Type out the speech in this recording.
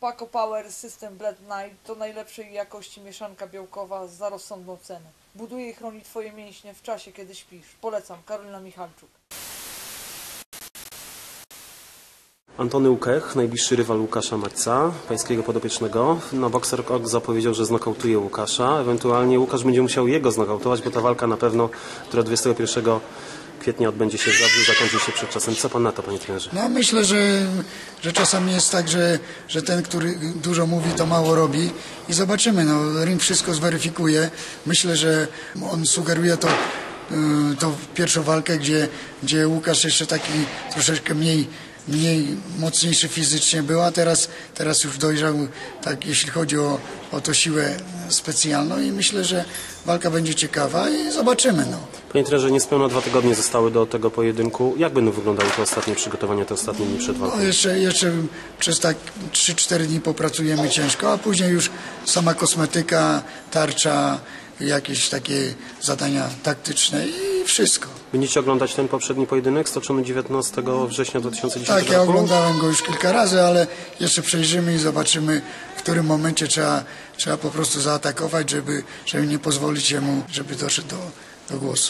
Paco Power System Blend Night to najlepszej jakości mieszanka białkowa za rozsądną cenę. Buduje i chroni Twoje mięśnie w czasie, kiedy śpisz. Polecam, Karolina Michalczuk. Antony Łukech, najbliższy rywal Łukasza Marca, pańskiego podopiecznego. No, Boxer Cox zapowiedział, że znokautuje Łukasza. Ewentualnie Łukasz będzie musiał jego znokautować, bo ta walka na pewno, która 21 kwietnia odbędzie się Zabrzu, zakończy się przed czasem. Co pan na to, panie trenerze? No myślę, że, że czasami jest tak, że, że ten, który dużo mówi, to mało robi i zobaczymy. No, ring wszystko zweryfikuje. Myślę, że on sugeruje to, y, to pierwszą walkę, gdzie, gdzie Łukasz jeszcze taki troszeczkę mniej mniej mocniejszy fizycznie był, a teraz, teraz już dojrzał, tak, jeśli chodzi o, o tą siłę specjalną i myślę, że walka będzie ciekawa i zobaczymy. No. Panie trenerze, niespełna dwa tygodnie zostały do tego pojedynku. Jak będą wyglądały te ostatnie przygotowania, te ostatnie dni przed walką? No jeszcze, jeszcze przez tak 3-4 dni popracujemy ciężko, a później już sama kosmetyka, tarcza, jakieś takie zadania taktyczne i wszystko. Będziecie oglądać ten poprzedni pojedynek stoczony 19 września 2010 Tak, ja roku? oglądałem go już kilka razy, ale jeszcze przejrzymy i zobaczymy, w którym momencie trzeba, trzeba po prostu zaatakować, żeby, żeby nie pozwolić jemu, żeby doszedł do, do głosu.